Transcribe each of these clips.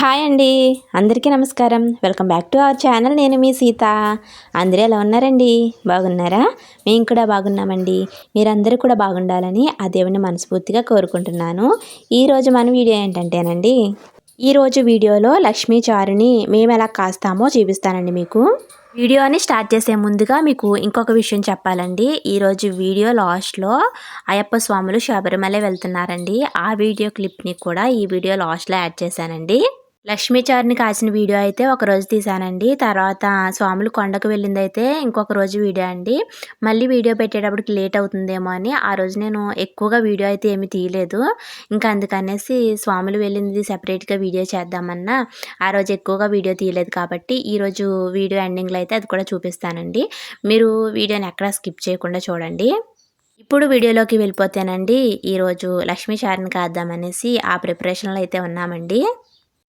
Hi అండి. అందరికీ నమస్కారం. Welcome back to our channel. నేను మీ సీత. అందరూ ఎలా ఉన్నారండి? బాగున్నారా? మేము కూడా బాగున్నామండి. మీరందరూ కూడా బాగుండాలని ఆ దేవుని మనస్ఫూర్తిగా కోరుకుంటున్నాను. ఈరోజు మన వీడియో ఏంటంటేనండి ఈరోజు వీడియోలో లక్ష్మీ చారుని మేము ఎలా కాస్తామో చూపిస్తానండి మీకు. వీడియోని స్టార్ట్ చేసే ముందుగా మీకు ఇంకొక విషయం చెప్పాలండి. ఈరోజు వీడియో లాస్ట్లో అయ్యప్ప స్వాములు శబరిమల వెళ్తున్నారండి. ఆ వీడియో క్లిప్ని కూడా ఈ వీడియో లాస్ట్లో యాడ్ చేశానండి. లక్ష్మీచారిని కాసిన వీడియో అయితే ఒక రోజు తీసానండి తర్వాత స్వాములు కొండకు వెళ్ళింది అయితే ఇంకొక రోజు వీడియో అండి. మళ్ళీ వీడియో పెట్టేటప్పటికి లేట్ అవుతుందేమో అని ఆ రోజు నేను ఎక్కువగా వీడియో అయితే ఏమి తీయలేదు. ఇంకా అందుకనేసి స్వాములు వెళ్ళింది సెపరేట్గా వీడియో చేద్దామన్నా ఆ రోజు ఎక్కువగా వీడియో తీయలేదు కాబట్టి ఈరోజు వీడియో ఎండింగ్లో అయితే అది కూడా చూపిస్తానండి. మీరు వీడియోని ఎక్కడా స్కిప్ చేయకుండా చూడండి. ఇప్పుడు వీడియోలోకి వెళ్ళిపోతేనండి ఈరోజు లక్ష్మీ చారిని కాద్దామనేసి ఆ ప్రిపరేషన్లో అయితే ఉన్నామండి.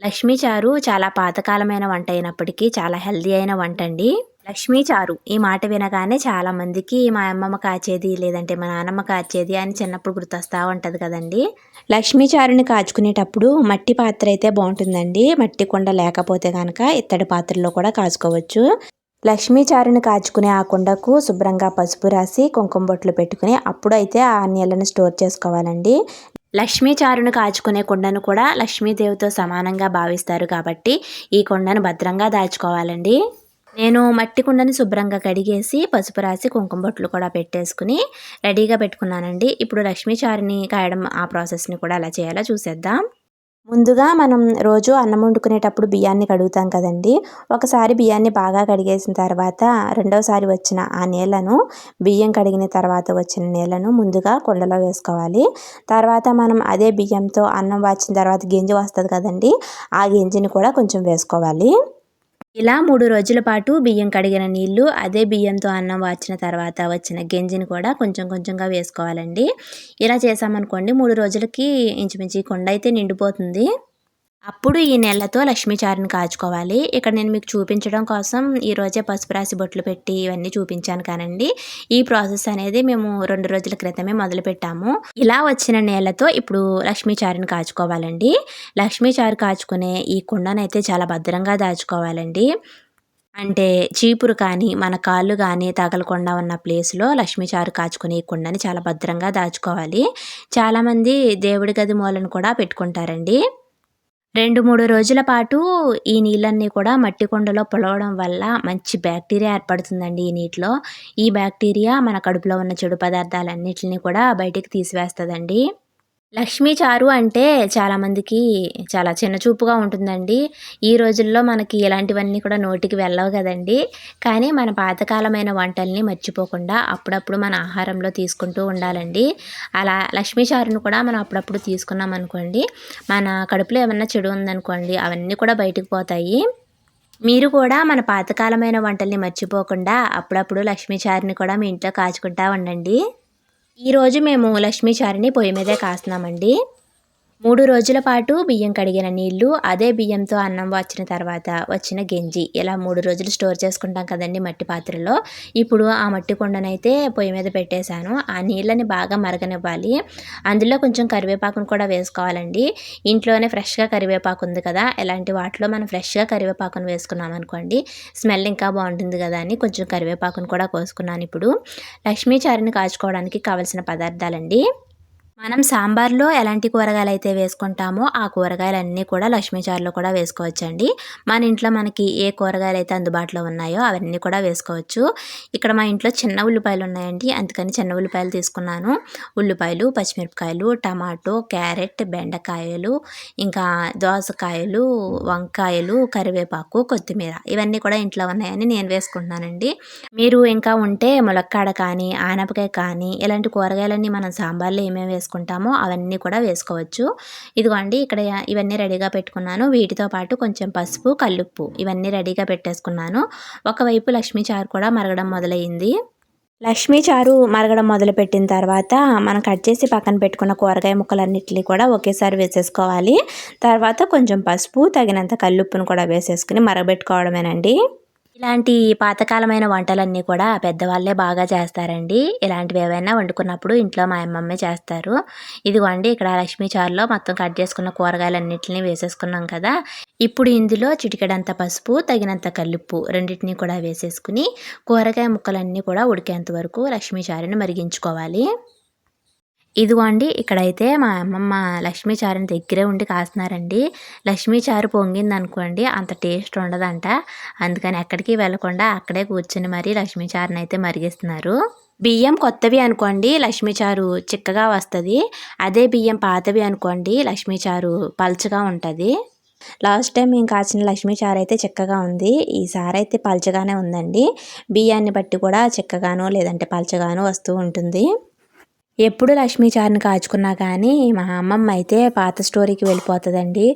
లక్ష్మీ చారు చాలా పాతకాలమైన వంట అయినప్పటికీ చాలా హెల్దీ అయిన వంట అండి లక్ష్మీ చారు ఈ మాట వినగానే చాలా మందికి మా అమ్మమ్మ కాచేది లేదంటే మా నాన్నమ్మ కాచేది అని చిన్నప్పుడు గుర్తొస్తూ ఉంటుంది కదండి. లక్ష్మీ చారుని కాచుకునేటప్పుడు మట్టి పాత్ర అయితే బాగుంటుందండి. మట్టి కుండ లేకపోతే కనుక ఇత్తడి పాత్రలో కూడా కాచుకోవచ్చు. లక్ష్మీ చారుని కాచుకునే ఆ కుండకు శుభ్రంగా పసుపు రాసి కుంకుమ బొట్లు పెట్టుకుని అప్పుడు అయితే ఆ నీళ్ళని స్టోర్ చేసుకోవాలండి. లక్ష్మీచారును కాచుకునే కుండను కూడా లక్ష్మీదేవితో సమానంగా భావిస్తారు కాబట్టి ఈ కుండను భద్రంగా దాచుకోవాలండి. నేను మట్టి కుండని శుభ్రంగా కడిగేసి పసుపు రాసి కుంకుమ బొట్లు కూడా పెట్టేసుకుని రెడీగా పెట్టుకున్నానండి. ఇప్పుడు లక్ష్మీ చారుని కాయడం ఆ ప్రాసెస్ని కూడా ఎలా చేయాలో చూసేద్దాం. ముందుగా మనం రోజు అన్నం వండుకునేటప్పుడు బియ్యాన్ని కడుగుతాం కదండి. ఒకసారి బియ్యాన్ని బాగా కడిగేసిన తర్వాత రెండవసారి వచ్చిన ఆ నీళ్ళను బియ్యం కడిగిన తర్వాత వచ్చిన నీళ్ళను ముందుగా కుండలో వేసుకోవాలి. తర్వాత మనం అదే బియ్యంతో అన్నం వాచిన తర్వాత గింజ వస్తుంది కదండి ఆ గింజని కూడా కొంచెం వేసుకోవాలి. ఇలా మూడు రోజుల పాటు బియ్యం కడిగిన నీళ్ళు అదే బియ్యంతో అన్నం వాచిన తర్వాత వచ్చిన గెంజిని కూడా కొంచెం కొంచెంగా వేసుకోవాలండి. ఇలా చేసామనుకోండి మూడు రోజులకి ఇంచుమించి కొండ అయితే నిండిపోతుంది. అప్పుడు ఈ నెలతో లక్ష్మీచారిని కాచుకోవాలి. ఇక్కడ నేను మీకు చూపించడం కోసం ఈరోజే పసుపు రాసి బొట్లు పెట్టి ఇవన్నీ చూపించాను కానండి. ఈ ప్రాసెస్ అనేది మేము రెండు రోజుల క్రితమే మొదలుపెట్టాము ఇలా వచ్చిన నేలతో ఇప్పుడు లక్ష్మీచారిని కాచుకోవాలండి. లక్ష్మీచారు కాచుకునే ఈ కుండనైతే చాలా భద్రంగా దాచుకోవాలండి. అంటే చీపురు కానీ మన కాళ్ళు కానీ తగలకుండా ఉన్న ప్లేస్లో లక్ష్మీచారు కాచుకునే కుండని చాలా భద్రంగా దాచుకోవాలి. చాలామంది దేవుడి గది మూలను కూడా పెట్టుకుంటారండి. రెండు మూడు రోజుల పాటు ఈ నీళ్ళన్నీ కూడా మట్టి కుండలో పొలవడం వల్ల మంచి బ్యాక్టీరియా ఏర్పడుతుందండి ఈ నీటిలో. ఈ బ్యాక్టీరియా మన కడుపులో ఉన్న చెడు పదార్థాలన్నిటిని కూడా బయటికి తీసివేస్తుందండి. లక్ష్మీ చారు అంటే చాలామందికి చాలా చిన్న చూపుగా ఉంటుందండి. ఈ రోజుల్లో మనకి ఇలాంటివన్నీ కూడా నోటికి వెళ్ళవు కదండి. కానీ మన పాతకాలమైన వంటల్ని మర్చిపోకుండా అప్పుడప్పుడు మన ఆహారంలో తీసుకుంటూ ఉండాలండి. అలా లక్ష్మీ చారును కూడా మనం అప్పుడప్పుడు తీసుకున్నాం అనుకోండి మన కడుపులో ఏమన్నా చెడు ఉందనుకోండి అవన్నీ కూడా బయటకు పోతాయి. మీరు కూడా మన పాతకాలమైన వంటల్ని మర్చిపోకుండా అప్పుడప్పుడు లక్ష్మీ చారుని కూడా మీ ఇంట్లో కాచుకుంటా ఉండండి. ఈరోజు మేము లక్ష్మీ చారిని పొయ్యి మీదే కాస్తున్నామండి. మూడు రోజుల పాటు బియ్యం కడిగిన నీళ్ళు అదే బియ్యంతో అన్నం వచ్చిన తర్వాత వచ్చిన గెంజి. ఇలా మూడు రోజులు స్టోర్ చేసుకుంటాం కదండి మట్టి పాత్రలో. ఇప్పుడు ఆ మట్టి కుండనైతే పొయ్యి మీద పెట్టేశాను. ఆ నీళ్ళని బాగా మరగనివ్వాలి. అందులో కొంచెం కరివేపాకును కూడా వేసుకోవాలండి. ఇంట్లోనే ఫ్రెష్గా కరివేపాకు ఉంది కదా ఇలాంటి వాటిలో మనం ఫ్రెష్గా కరివేపాకును వేసుకున్నాం అనుకోండి స్మెల్ ఇంకా బాగుంటుంది కదా అని కొంచెం కరివేపాకును కూడా కోసుకున్నాను ఇప్పుడు. లక్ష్మీ చారిని కాచుకోవడానికి కావలసిన పదార్థాలండి. మనం సాంబార్లో ఎలాంటి కూరగాయలు అయితే వేసుకుంటామో ఆ కూరగాయలన్నీ కూడా లక్ష్మీ చారులో కూడా వేసుకోవచ్చండి. మన ఇంట్లో మనకి ఏ కూరగాయలు అయితే అందుబాటులో ఉన్నాయో అవన్నీ కూడా వేసుకోవచ్చు. ఇక్కడ మా ఇంట్లో చిన్న ఉల్లిపాయలు ఉన్నాయండి. అందుకని చిన్న ఉల్లిపాయలు తీసుకున్నాను. ఉల్లిపాయలు పచ్చిమిరపకాయలు టమాటో క్యారెట్ బెండకాయలు ఇంకా దోసకాయలు వంకాయలు కరివేపాకు కొత్తిమీర ఇవన్నీ కూడా ఇంట్లో ఉన్నాయని నేను వేసుకుంటున్నానండి. మీరు ఇంకా ఉంటే ములక్కాడ కానీ ఆనపకాయ కానీ ఇలాంటి కూరగాయలన్నీ మనం సాంబార్లో ఏమేమి వేసుకుంటాం వేసుకుంటామో అవన్నీ కూడా వేసుకోవచ్చు. ఇదిగోండి ఇక్కడ ఇవన్నీ రెడీగా పెట్టుకున్నాను. వీటితో పాటు కొంచెం పసుపు కల్లుప్పు ఇవన్నీ రెడీగా పెట్టేసుకున్నాను. ఒకవైపు లక్ష్మీ చారు కూడా మరగడం మొదలైంది. లక్ష్మీ చారు మరగడం మొదలుపెట్టిన తర్వాత మనం కట్ చేసి పక్కన పెట్టుకున్న కూరగాయ ముక్కలన్నింటినీ కూడా ఒకేసారి వేసేసుకోవాలి. తర్వాత కొంచెం పసుపు తగినంత కల్లుప్పును కూడా వేసేసుకుని మరగబెట్టుకోవడమేనండి. ఇలాంటి పాతకాలమైన వంటలన్నీ కూడా పెద్దవాళ్ళే బాగా చేస్తారండి. ఇలాంటివి ఏవైనా వండుకున్నప్పుడు ఇంట్లో మా అమ్మమ్మే చేస్తారు. ఇదిగోండి ఇక్కడ లక్ష్మీ చారులో మొత్తం కట్ చేసుకున్న కూరగాయలన్నింటినీ వేసేసుకున్నాం కదా. ఇప్పుడు ఇందులో చిటికెడంత పసుపు తగినంత కల్లుప్పు రెండింటినీ కూడా వేసేసుకుని కూరగాయ ముక్కలన్నీ కూడా ఉడికేంత వరకు లక్ష్మీ చారుని మరిగించుకోవాలి. ఇదిగో అండి ఇక్కడైతే మా అమ్మమ్మ లక్ష్మీ చారుని దగ్గరే ఉండి కాస్తున్నారండి. లక్ష్మీ చారు పొంగింది అనుకోండి అంత టేస్ట్ ఉండదంట. అందుకని ఎక్కడికి వెళ్ళకుండా అక్కడే కూర్చుని మరీ లక్ష్మీచారుని అయితే మరిగిస్తున్నారు. బియ్యం కొత్తవి అనుకోండి లక్ష్మీచారు చిక్కగా వస్తుంది. అదే బియ్యం పాతవి అనుకోండి లక్ష్మీ చారు పల్చగా ఉంటుంది. లాస్ట్ టైం మేము కాచిన లక్ష్మీచారు అయితే చిక్కగా ఉంది. ఈసారి అయితే పల్చగానే ఉందండి. బియ్యాన్ని బట్టి కూడా చిక్కగానో లేదంటే పల్చగానో వస్తూ ఉంటుంది. ఎప్పుడు లక్ష్మీచారిని కాచుకున్నా కానీ మా అమ్మమ్మ అయితే పాత స్టోరీకి వెళ్ళిపోతుందండి.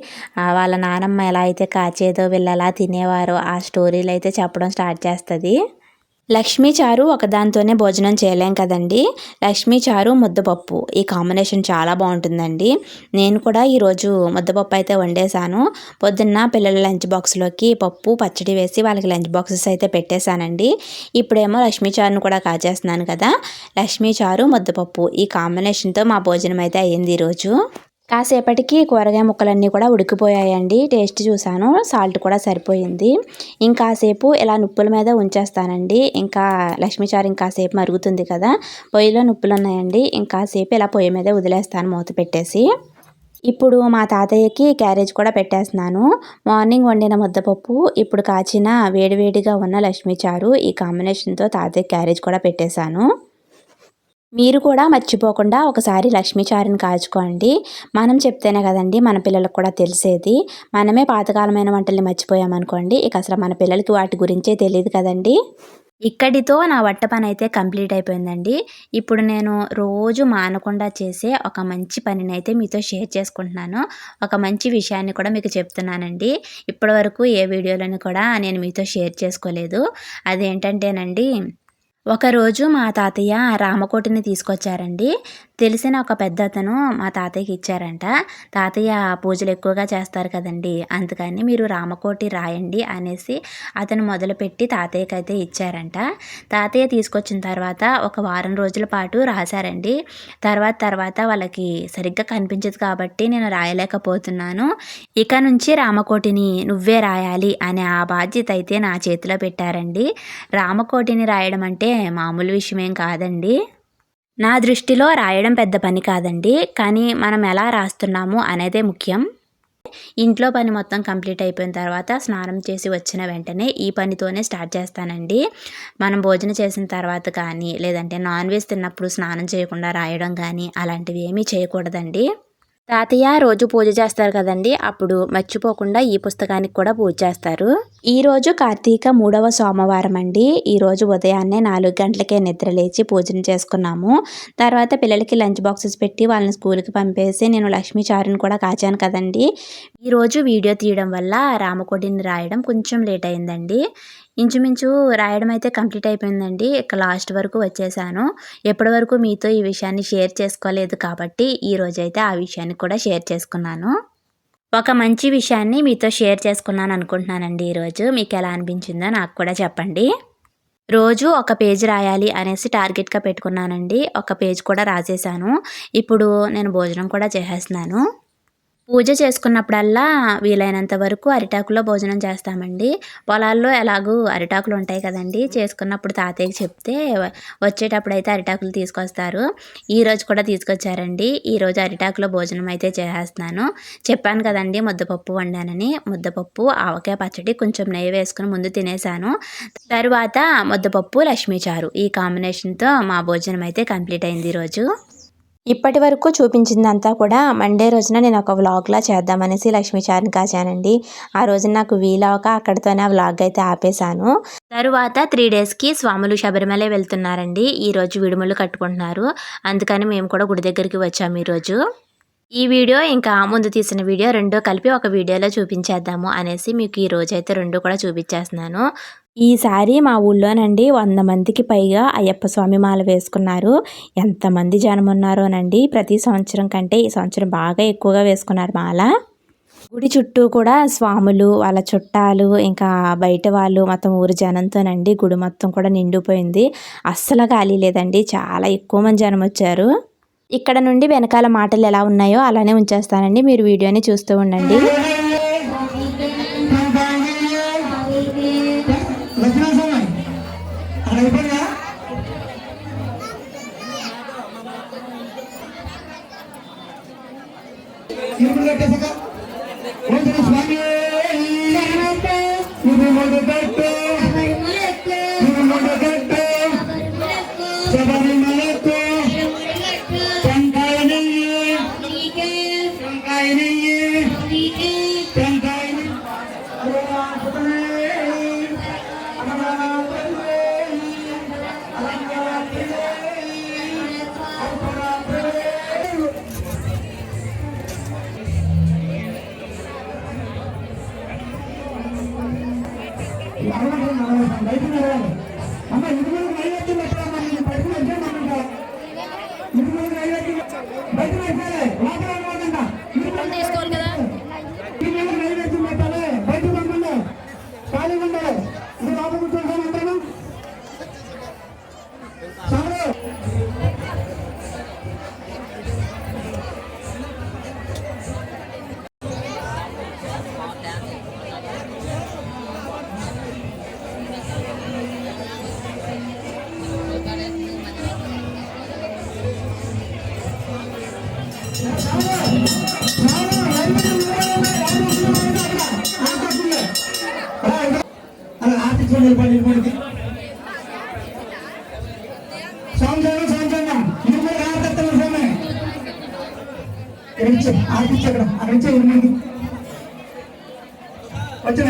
వాళ్ళ నానమ్మ ఎలా అయితే కాచేదో వీళ్ళు ఎలా తినేవారో ఆ స్టోరీలు అయితే చెప్పడం స్టార్ట్ చేస్తుంది. లక్ష్మీ చారు ఒకదాంతోనే భోజనం చేయలేం కదండి. లక్ష్మీ చారు ముద్దపప్పు. ఈ కాంబినేషన్ చాలా బాగుంటుందండి. నేను కూడా ఈరోజు ముద్దపప్పు అయితే వండేసాను పొద్దున్న పిల్లల లంచ్ బాక్స్లోకి పప్పు పచ్చడి వేసి వాళ్ళకి లంచ్ బాక్సెస్ అయితే పెట్టేశానండి. ఇప్పుడేమో లక్ష్మీ చారును కూడా కాచేస్తున్నాను కదా. లక్ష్మీ చారు ముద్దపప్పు ఈ కాంబినేషన్తో మా భోజనం అయితే అయ్యింది ఈరోజు కాసేపటికి కూరగాయ ముక్కలన్నీ కూడా ఉడికిపోయాయండి. టేస్ట్ చూసాను సాల్ట్ కూడా సరిపోయింది. ఇంకాసేపు ఇలా నుప్పుల మీద ఉంచేస్తానండి. ఇంకా లక్ష్మీచారు ఇంకాసేపు మరుగుతుంది కదా. పొయ్యిలో నుప్పులు ఉన్నాయండి ఇంకాసేపు ఇలా పొయ్యి మీద వదిలేస్తాను మూత పెట్టేసి. ఇప్పుడు మా తాతయ్యకి క్యారేజ్ కూడా పెట్టేస్తున్నాను. మార్నింగ్ వండిన ముద్దపప్పు ఇప్పుడు కాచిన వేడివేడిగా ఉన్న లక్ష్మీచారు ఈ కాంబినేషన్తో తాతయ్య క్యారేజ్ కూడా పెట్టేశాను. మీరు కూడా మర్చిపోకుండా ఒకసారి లక్ష్మీచారిని కాచుకోండి. మనం చెప్తేనే కదండి మన పిల్లలకు కూడా తెలిసేది. మనమే పాతకాలమైన వంటల్ని మర్చిపోయామనుకోండి ఇక అసలు మన పిల్లలకి వాటి గురించే తెలియదు కదండి. ఇక్కడితో నా వట్ట పని అయితే కంప్లీట్ అయిపోయిందండి. ఇప్పుడు నేను రోజు మానకుండా చేసే ఒక మంచి పనిని అయితే మీతో షేర్ చేసుకుంటున్నాను. ఒక మంచి విషయాన్ని కూడా మీకు చెప్తున్నానండి. ఇప్పటి వరకు ఏ వీడియోలను కూడా నేను మీతో షేర్ చేసుకోలేదు. అదేంటంటేనండి ఒకరోజు మా తాతయ్య రామకోటిని తీసుకొచ్చారండి. తెలిసిన ఒక పెద్ద అతను మా తాతయ్యకి ఇచ్చారంట. తాతయ్య పూజలు ఎక్కువగా చేస్తారు కదండి. అందుకని మీరు రామకోటి రాయండి అనేసి అతను మొదలుపెట్టి తాతయ్యకి అయితే ఇచ్చారంట. తాతయ్య తీసుకొచ్చిన తర్వాత ఒక వారం రోజుల పాటు రాశారండి. తర్వాత తర్వాత వాళ్ళకి సరిగ్గా కనిపించదు కాబట్టి నేను రాయలేకపోతున్నాను. ఇక నుంచి రామకోటిని నువ్వే రాయాలి అనే ఆ బాధ్యత అయితే నా చేతిలో పెట్టారండి. రామకోటిని రాయడం అంటే మామూలు విషయమేం కాదండి. నా దృష్టిలో రాయడం పెద్ద పని కాదండి కానీ మనం ఎలా రాస్తున్నాము అనేదే ముఖ్యం. ఇంట్లో పని మొత్తం కంప్లీట్ అయిపోయిన తర్వాత స్నానం చేసి వచ్చిన వెంటనే ఈ పనితోనే స్టార్ట్ చేస్తానండి. మనం భోజనం చేసిన తర్వాత కానీ లేదంటే నాన్ వెజ్ తిన్నప్పుడు స్నానం చేయకుండా రాయడం కానీ అలాంటివి ఏమీ చేయకూడదండి. తాతయ్య రోజు పూజ చేస్తారు కదండి. అప్పుడు మర్చిపోకుండా ఈ పుస్తకానికి కూడా పూజ చేస్తారు. ఈరోజు కార్తీక మూడవ సోమవారం అండి. ఈరోజు ఉదయాన్నే నాలుగు గంటలకే నిద్ర లేచి పూజను చేసుకున్నాము. తర్వాత పిల్లలకి లంచ్ బాక్సెస్ పెట్టి వాళ్ళని స్కూల్కి పంపేసి నేను లక్ష్మీ చారుని కూడా కాచాను కదండి. ఈరోజు వీడియో తీయడం వల్ల రామకోటిని రాయడం కొంచెం లేట్ అయిందండి. ఇంచుమించు రాయడం అయితే కంప్లీట్ అయిపోయిందండి. ఇక లాస్ట్ వరకు వచ్చేసాను. ఎప్పటి వరకు మీతో ఈ విషయాన్ని షేర్ చేసుకోలేదు కాబట్టి ఈరోజు అయితే ఆ విషయాన్ని కూడా షేర్ చేసుకున్నాను. ఒక మంచి విషయాన్ని మీతో షేర్ చేసుకున్నాను అనుకుంటున్నానండి ఈరోజు మీకు ఎలా అనిపించిందో నాకు కూడా చెప్పండి. రోజు ఒక పేజ్ రాయాలి అనేసి టార్గెట్గా పెట్టుకున్నానండి. ఒక పేజ్ కూడా రాసేసాను. ఇప్పుడు నేను భోజనం కూడా చేసేస్తున్నాను. పూజ చేసుకున్నప్పుడల్లా వీలైనంత వరకు అరిటాకులో భోజనం చేస్తామండి. పొలాల్లో ఎలాగూ అరిటాకులు ఉంటాయి కదండి. చేసుకున్నప్పుడు తాతయ్యకి చెప్తే వచ్చేటప్పుడు అయితే అరిటాకులు తీసుకొస్తారు. ఈరోజు కూడా తీసుకొచ్చారండి. ఈరోజు అరిటాకులో భోజనం అయితే చేసేస్తున్నాను. చెప్పాను కదండి ముద్దపప్పు వండానని. ముద్దపప్పు ఆవకాయ పచ్చడి కొంచెం నెయ్యి వేసుకుని ముందు తినేసాను. తర్వాత ముద్దపప్పు లక్ష్మీ చారు. ఈ కాంబినేషన్తో మా భోజనం అయితే కంప్లీట్ అయింది ఈరోజు ఇప్పటి వరకు చూపించిందంతా కూడా మండే రోజున నేను ఒక వ్లాగ్లా చేద్దామనేసి లక్ష్మీ చారిని కాచానండి. ఆ రోజు నాకు వీలవక అక్కడితోనే ఆ వ్లాగ్ అయితే ఆపేశాను. తరువాత త్రీ డేస్కి స్వాములు శబరిమల వెళ్తున్నారండి. ఈరోజు విడుములు కట్టుకుంటున్నారు. అందుకని మేము కూడా గుడి దగ్గరికి వచ్చాము ఈరోజు ఈ వీడియో ఇంకా ముందు తీసిన వీడియో రెండో కలిపి ఒక వీడియోలో చూపించేద్దాము అనేసి మీకు ఈ రోజు అయితే రెండు కూడా చూపించేస్తున్నాను. ఈసారి మా ఊళ్ళోనండి వంద మందికి పైగా అయ్యప్ప స్వామి మాల వేసుకున్నారు. ఎంతమంది జనం ఉన్నారోనండి? ప్రతి సంవత్సరం కంటే ఈ సంవత్సరం బాగా ఎక్కువగా వేసుకున్నారు మాల. గుడి చుట్టూ కూడా స్వాములు వాళ్ళ చుట్టాలు ఇంకా బయట వాళ్ళు మొత్తం ఊరు జనంతోనండి గుడి మొత్తం కూడా నిండిపోయింది. అస్సలు ఖాళీ లేదండి చాలా ఎక్కువ మంది జనం వచ్చారు. ఇక్కడ నుండి వెనకాల మాటలు ఎలా ఉన్నాయో అలానే ఉంచేస్తానండి మీరు వీడియోని చూస్తూ ఉండండి. ఇది అమ్మ ఇదిగో నైవేద్యం పెట్టాలమ్మా నేను ఇక్కడ నుంచి ఆర్టిస్ట్ అక్కడ అక్కడ ఇచ్చే వచ్చిన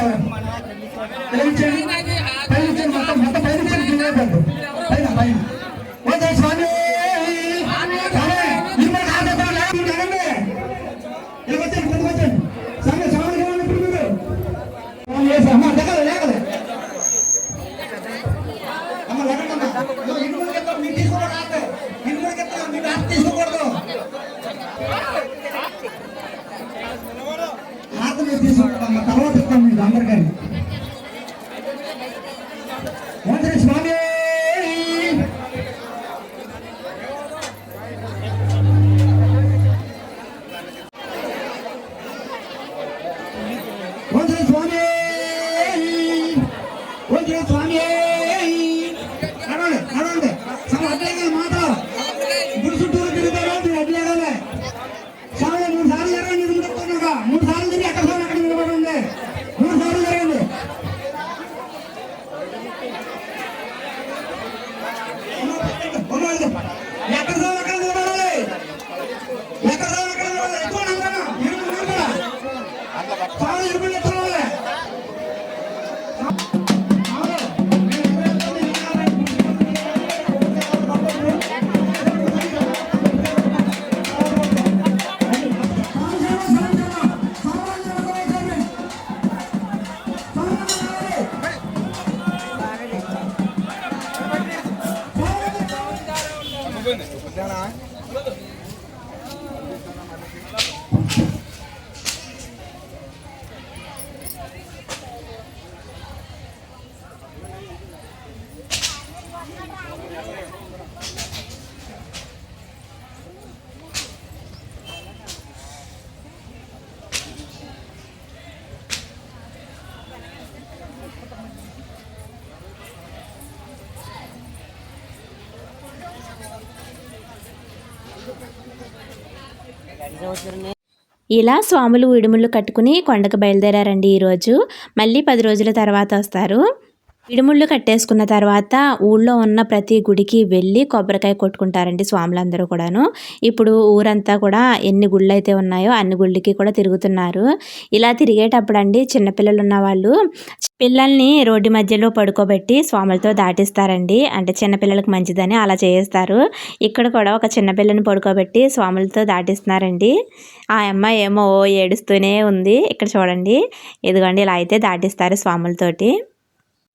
ఇలా స్వాములు విడుములు కట్టుకుని కొండకు బయలుదేరారండి ఈరోజు. మళ్ళీ పది రోజుల తర్వాత వస్తారు. పిడిముళ్ళు కట్టేసుకున్న తర్వాత ఊళ్ళో ఉన్న ప్రతి గుడికి వెళ్ళి కొబ్బరికాయ కొట్టుకుంటారండి స్వాములందరూ కూడాను. ఇప్పుడు ఊరంతా కూడా ఎన్ని గుళ్ళు అయితే ఉన్నాయో అన్ని గుళ్ళకి కూడా తిరుగుతున్నారు. ఇలా తిరిగేటప్పుడు అండి చిన్నపిల్లలు ఉన్న వాళ్ళు పిల్లల్ని రోడ్డు మధ్యలో పడుకోబెట్టి స్వాములతో దాటిస్తారండి. అంటే చిన్నపిల్లలకు మంచిదని అలా చేస్తారు ఇక్కడ కూడా ఒక చిన్నపిల్లని పడుకోబెట్టి స్వాములతో దాటిస్తున్నారండి. ఆ అమ్మాయి ఏమో ఏడుస్తూనే ఉంది. ఇక్కడ చూడండి. ఇదిగోండి ఇలా అయితే దాటిస్తారు స్వాములతోటి.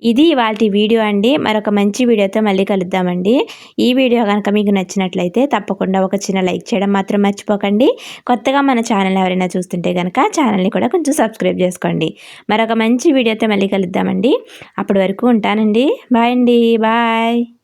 ఇది వాటి వీడియో అండి. మరొక మంచి వీడియోతో మళ్ళీ కలుద్దామండి. ఈ వీడియో కనుక మీకు నచ్చినట్లయితే తప్పకుండా ఒక చిన్న లైక్ చేయడం మాత్రం మర్చిపోకండి. కొత్తగా మన ఛానల్ ఎవరైనా చూస్తుంటే కనుక ఛానల్ని కూడా కొంచెం సబ్స్క్రైబ్ చేసుకోండి. మరొక మంచి వీడియోతో మళ్ళీ కలుద్దామండి. అప్పటి వరకు ఉంటానండి. బాయ్ అండి. బాయ్.